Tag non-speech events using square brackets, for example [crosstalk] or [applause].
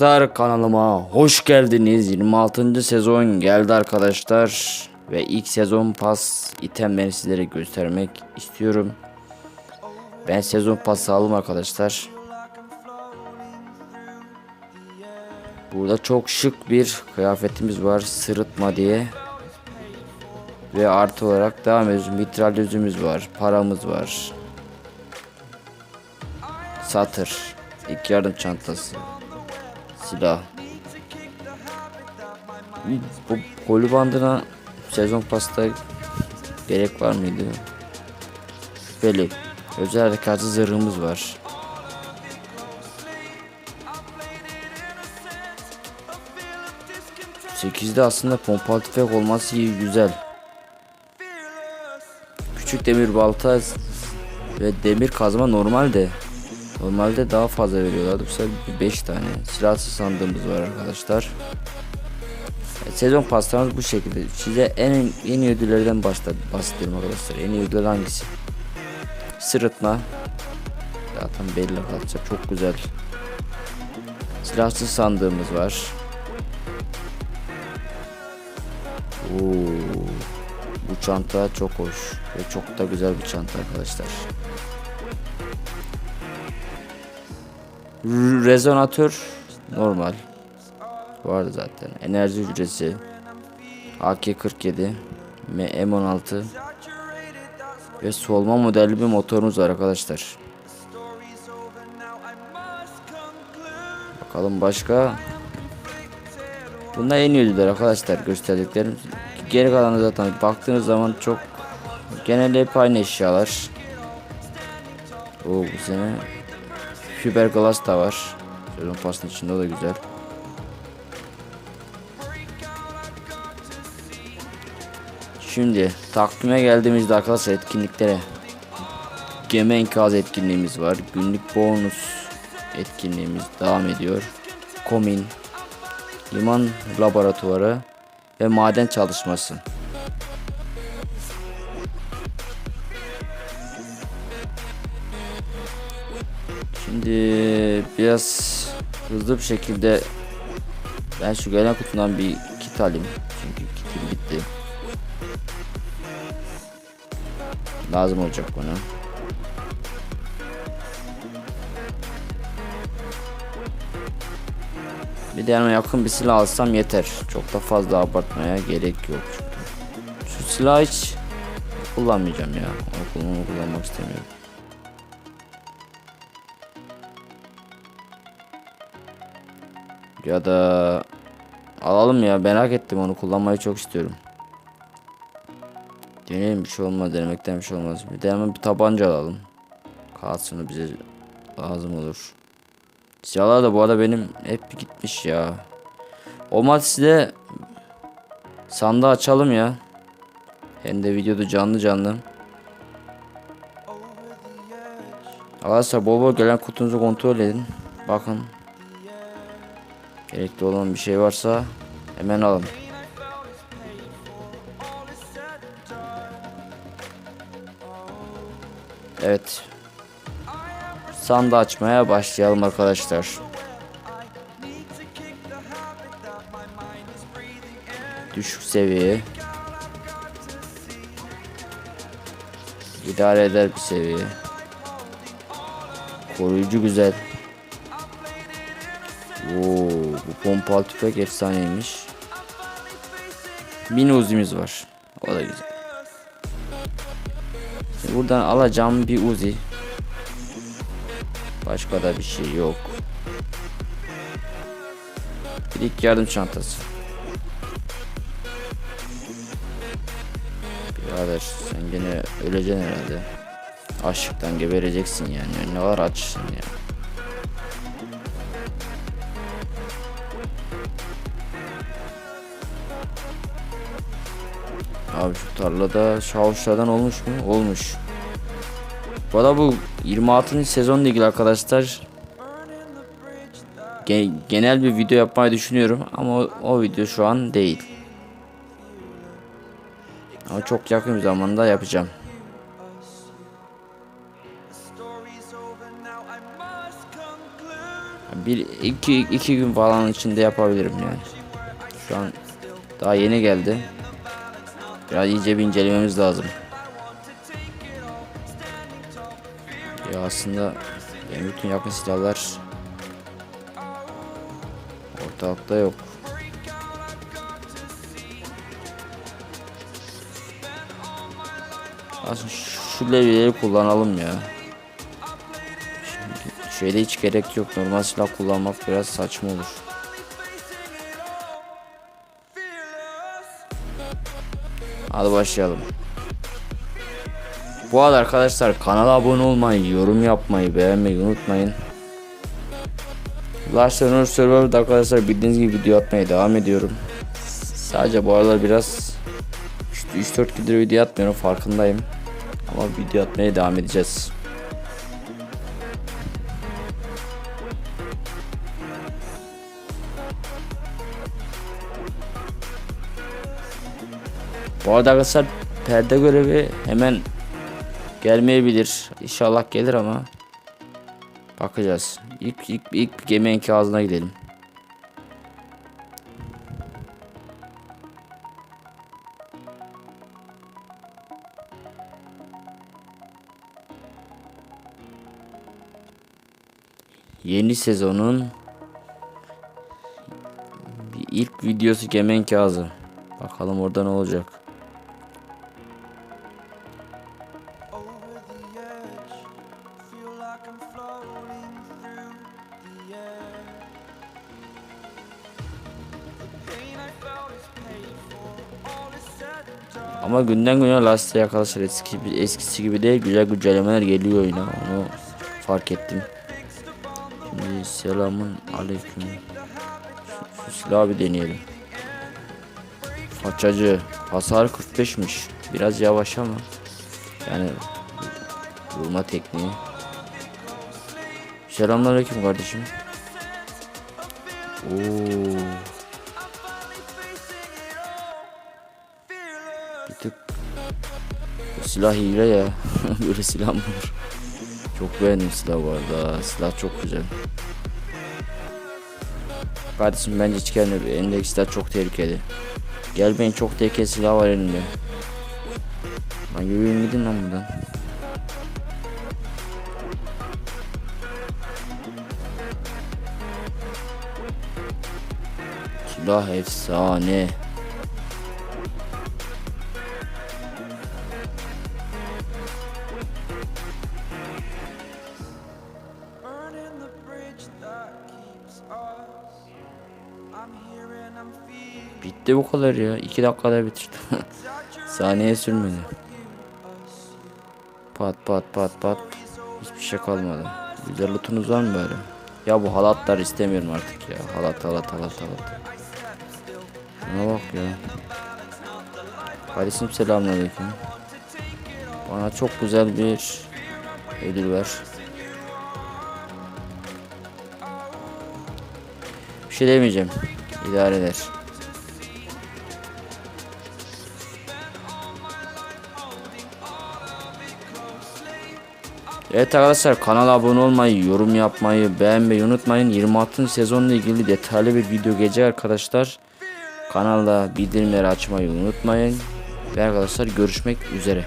Arkadaşlar kanalıma hoş geldiniz. 26. sezon geldi arkadaşlar. Ve ilk sezon pas itemlerini sizlere göstermek istiyorum. Ben sezon pası aldım arkadaşlar. Burada çok şık bir kıyafetimiz var. Sırıtma diye. Ve artı olarak devam ediyoruz. Mitral yüzümüz var. Paramız var. Satır. İlk yardım çantası. Silah. Bu koli bandına sezon pasta gerek var mıydı? Böyle özel harekatı zırhımız var. Sekizde aslında pompalı tüfek olması iyi güzel. Küçük demir balta ve demir kazma normalde Normalde daha fazla veriyorlardı. Bu sefer 5 tane silahsız sandığımız var arkadaşlar. Sezon pastamız bu şekilde. Size en en iyi ödüllerden başla bahsediyorum arkadaşlar. En iyi ödül hangisi? Sırıtma. Zaten belli arkadaşlar. Çok güzel. Silahsız sandığımız var. Oo, bu çanta çok hoş ve çok da güzel bir çanta arkadaşlar. Rezonatör normal. Vardı zaten. Enerji hücresi. AK-47 M- M16 ve solma modelli bir motorumuz var arkadaşlar. Bakalım başka. Bunlar en iyi ödüller arkadaşlar gösterdiklerim. Geri kalanı zaten baktığınız zaman çok genelde hep aynı eşyalar. O bu sene Fiberglass da var. Sezon pasının içinde o da güzel. Şimdi takvime geldiğimizde arkadaşlar etkinliklere gemi enkaz etkinliğimiz var. Günlük bonus etkinliğimiz devam ediyor. Komin, liman laboratuvarı ve maden çalışması. Şimdi biraz hızlı bir şekilde ben şu gelen kutudan bir kit alayım. Çünkü kitim bitti. Lazım olacak bana. Bir de yanıma yakın bir silah alsam yeter. Çok da fazla abartmaya gerek yok. Çünkü. Şu silahı hiç kullanmayacağım ya. Onu kullanmak, istemiyorum. Ya da alalım ya merak ettim onu kullanmayı çok istiyorum. Deneyelim bir şey olmaz denemekten bir şey olmaz. Bir de bir tabanca alalım. Kalsın bize lazım olur. Silahlar da bu arada benim hep gitmiş ya. O de sandığı açalım ya. Hem de videoda canlı canlı. Arkadaşlar bol bol gelen kutunuzu kontrol edin. Bakın Gerekli olan bir şey varsa hemen alın. Evet. Sandı açmaya başlayalım arkadaşlar. Düşük seviye. İdare eder bir seviye. Koruyucu güzel. Pompalı tüfek efsaneymiş. Mini uzimiz var. O da güzel. Şimdi buradan alacağım bir uzi. Başka da bir şey yok. İlk yardım çantası. Birader sen gene öleceksin herhalde. Açlıktan gebereceksin yani. Ne var açsın ya. Abi şu tarlada şavuşlardan olmuş mu? Olmuş. Bu arada bu 26. sezonla ilgili arkadaşlar ge- genel bir video yapmayı düşünüyorum ama o, o video şu an değil. Ama çok yakın bir zamanda yapacağım. bir iki iki gün falan içinde yapabilirim yani. Şu an daha yeni geldi. Biraz iyice bir incelememiz lazım. Ya aslında benim bütün yakın silahlar ortalıkta yok. Aslında şu levyeleri kullanalım ya. Şimdi şeyde hiç gerek yok. Normal silah kullanmak biraz saçma olur. Hadi başlayalım. Bu arada arkadaşlar kanala abone olmayı, yorum yapmayı, beğenmeyi unutmayın. Last Runner Survivor'da arkadaşlar bildiğiniz gibi video atmaya devam ediyorum. Sadece bu aralar biraz 3-4 gündür video atmıyorum farkındayım. Ama video atmaya devam edeceğiz. Bu arada arkadaşlar perde görevi hemen gelmeyebilir. İnşallah gelir ama bakacağız. İlk ilk ilk gemi enkazına gidelim. Yeni sezonun ilk videosu gemi enkazı. Bakalım orada ne olacak. Like I'm floating through the air. Ama günden güne lastiği arkadaşlar eski eskisi gibi değil güzel güncellemeler geliyor oyuna onu fark ettim. Şimdi selamun aleyküm. Şu, şu silahı bir deneyelim. Façacı hasar 45'miş. Biraz yavaş ama yani vurma tekniği. Selamünaleyküm kardeşim. Oo. Bir tık silah hile ya. [laughs] Böyle silah mı olur? Çok beğendim silah bu arada. Silah çok güzel. Kardeşim bence hiç gelme. Elindeki silah çok tehlikeli. Gelmeyin çok tehlikeli silah var elinde. Lan yürüyün gidin lan buradan. I'm feeling. Bitti bu kadar ya. 2 dakikada bitirdim. [laughs] Saniye sürmedi. Pat pat pat pat. Hiçbir şey kalmadı. Güzel lootunuz var mı böyle? Ya bu halatlar istemiyorum artık ya. Halat halat halat halat. Şuna bak ya. Kardeşim selamünaleyküm. Bana çok güzel bir ödül ver. Bir şey demeyeceğim. İdare eder. Evet arkadaşlar kanala abone olmayı, yorum yapmayı, beğenmeyi unutmayın. 26. sezonla ilgili detaylı bir video gelecek arkadaşlar. Kanalda bildirimleri açmayı unutmayın. Ve arkadaşlar görüşmek üzere.